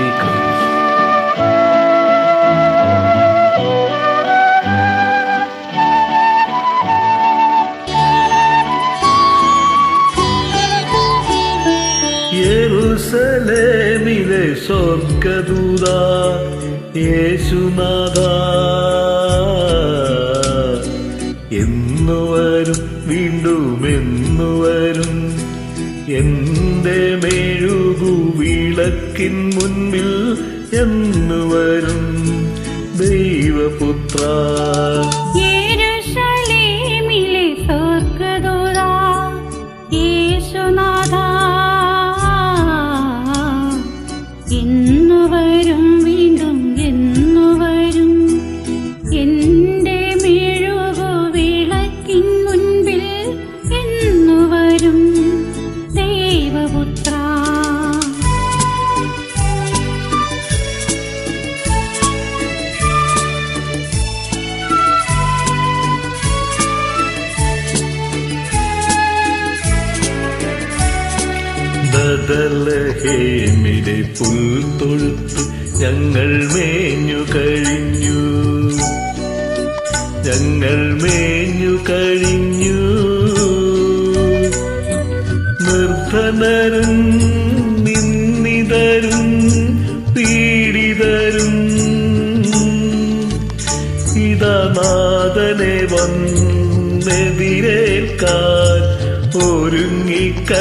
Be യെരുസലേമിലെ സ്വർഗദൂത യേശുനാഥ. എന്നുവരും വീണ്ടും എന്നുവരും എന്റെ മെഴുകു വിളക്കിൻ മുൻപിൽ എന്നുവരും ദൈവപുത്ര. യെരൂശലേമിലെ സ്വർഗദൂതാ, യേശുനാഥാ, എന്നുവരും വീണ്ടും ബദലഹേമിലെ പുൽത്തൊഴുത്ത് ഞങ്ങൾ മേഞ്ഞു കഴിഞ്ഞു. ഞങ്ങൾ മേഞ്ഞു കഴിഞ്ഞു. നിർധനരും നിന്നിതരും പീഡിതരും ഇതനാഥനെ വന്നെതിരേക്കാൻ ഒരുങ്ങിക്കഴിഞ്ഞു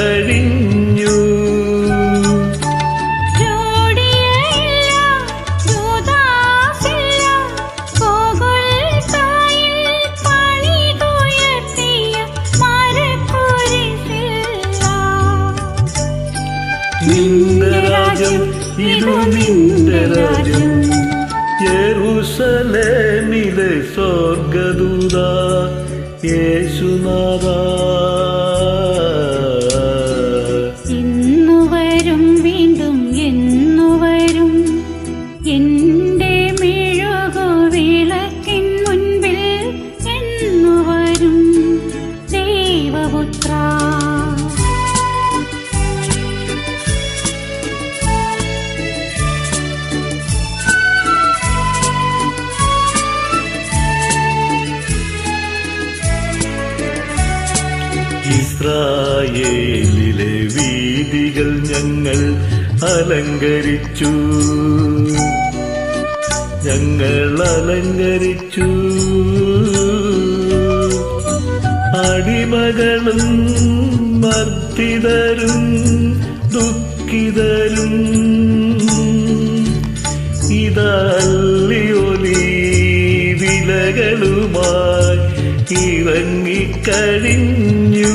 നിന്റെ രാജ്യം ഇതു നിന്റെ രാജ്യം. യെരൂസലേമിലെ സ്വർഗദൂത യേശുനാഥ. ഇസ്രായേലിലെ വീതികൾ ഞങ്ങൾ അലങ്കരിച്ചു. ഞങ്ങൾ അലങ്കരിച്ചു. അടിമകളും മർദ്ദിതരും ദുഃഖിതരും ഇതല്ലിയൊലി വിലകളുമായി ഇറങ്ങിക്കഴിഞ്ഞു.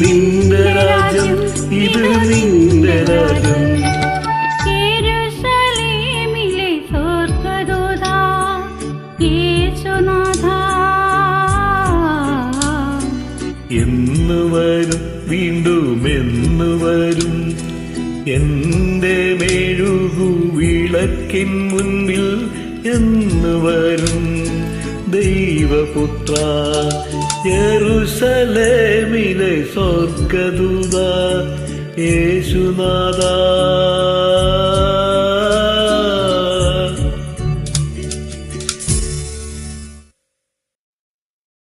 നിന്റെ രാജ്യം ഇത് നിന്റെ രാജ്യം. എന്ന് വരും വീണ്ടും എന്ന് വരും. എന്റെ മെഴുകു വിളക്കിൻ മുൻപിൽ എന്ന് വരും. ദൈവപുത്ര യെരൂസലേമിലെ സ്വർഗദൂത യേശുനാഥ